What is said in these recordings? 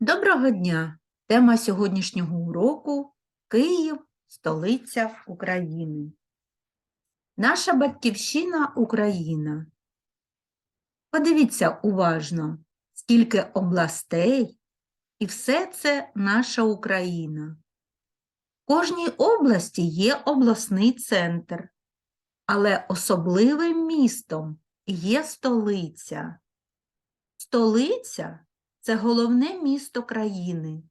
Доброго дня! Тема сьогоднішнього уроку Київ, столиця України. Наша батьківщина Україна. Подивіться уважно, скільки областей, і все це наша Україна. В кожній області є обласний центр, але особливим містом є столиця. Столиця це головне місто країни.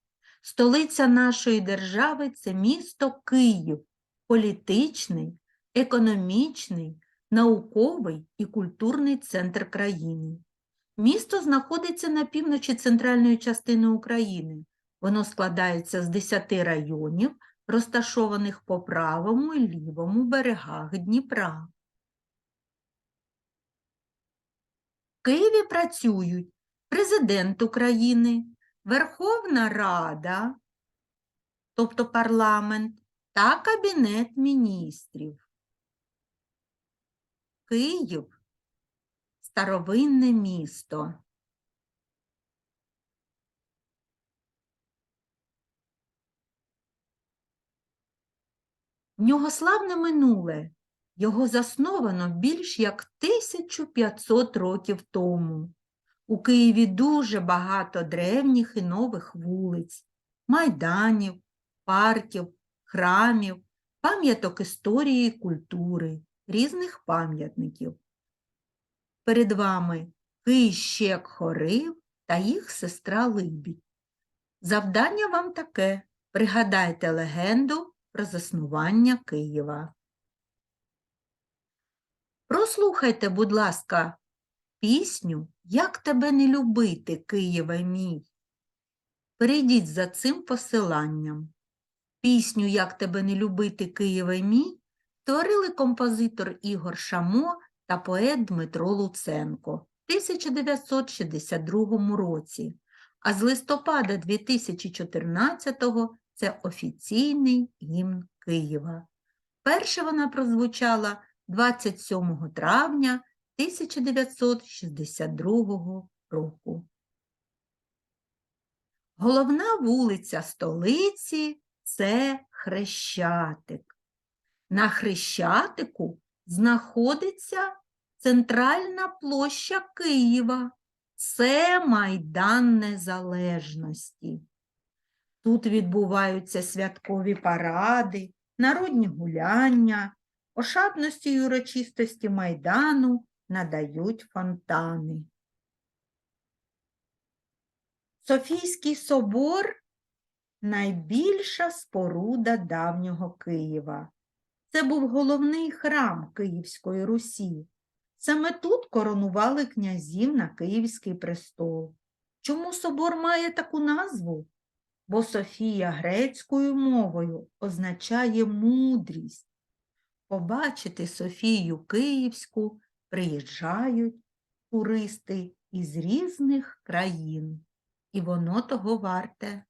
Столиця нашої держави це місто Київ, політичний, економічний, науковий і культурний центр країни. Місто знаходиться на півночі центральної частини України. Воно складається з 10 районів, розташованих по правому і лівому берегах Дніпра. В Києві працюють Президент України, Верховна Рада, тобто парламент, та Кабінет міністрів. Київ старовинне місто. В нього славне минуле. Його засновано більш як 1500 років тому. У Києві дуже багато древніх і нових вулиць, майданів, парків, храмів, пам'яток історії і культури, різних пам'ятників. Перед вами Київщек Хорив та їх сестра Либідь. Завдання вам таке – пригадайте легенду про заснування Києва. Прослухайте, будь ласка, пісню Як тебе не любити, Києве мій. Перейдіть за цим посиланням. Пісню Як тебе не любити, Києве мій творили композитор Ігор Шамо та поет Дмитро Луценко в 1962 році, а з листопада 2014-го це офіційний гімн Києва. Перше вона прозвучала 27 травня 1962 року. Головна вулиця столиці це Хрещатик. На Хрещатику знаходиться центральна площа Києва. Це Майдан Незалежності. Тут відбуваються святкові паради, народні гуляння, ошатності й урочистості Майдану надають фонтани. Софійський собор найбільша споруда давнього Києва. Це був головний храм Київської Русі. Саме тут коронували князів на Київський престол. Чому собор має таку назву? Бо Софія грецькою мовою означає мудрість. Побачити Софію Київську приїжджають туристи із різних країн, і воно того варте.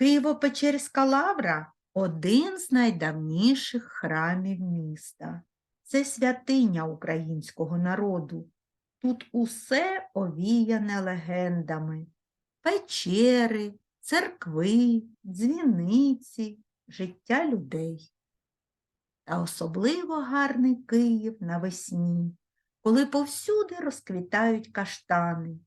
Києво-Печерська лавра один з найдавніших храмів міста. Це святиня українського народу. Тут усе овіяне легендами, печери, церкви, дзвіниці, життя людей. Та особливо гарний Київ навесні, коли повсюди розквітають каштани.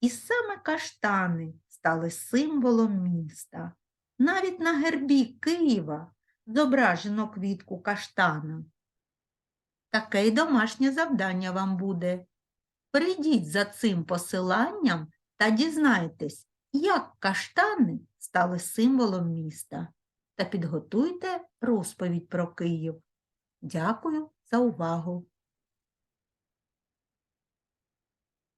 І саме каштани стали символом міста. Навіть на гербі Києва зображено квітку каштана. Таке й домашнє завдання вам буде. Прийдіть за цим посиланням та дізнайтесь, як каштани стали символом міста та підготуйте розповідь про Київ. Дякую за увагу!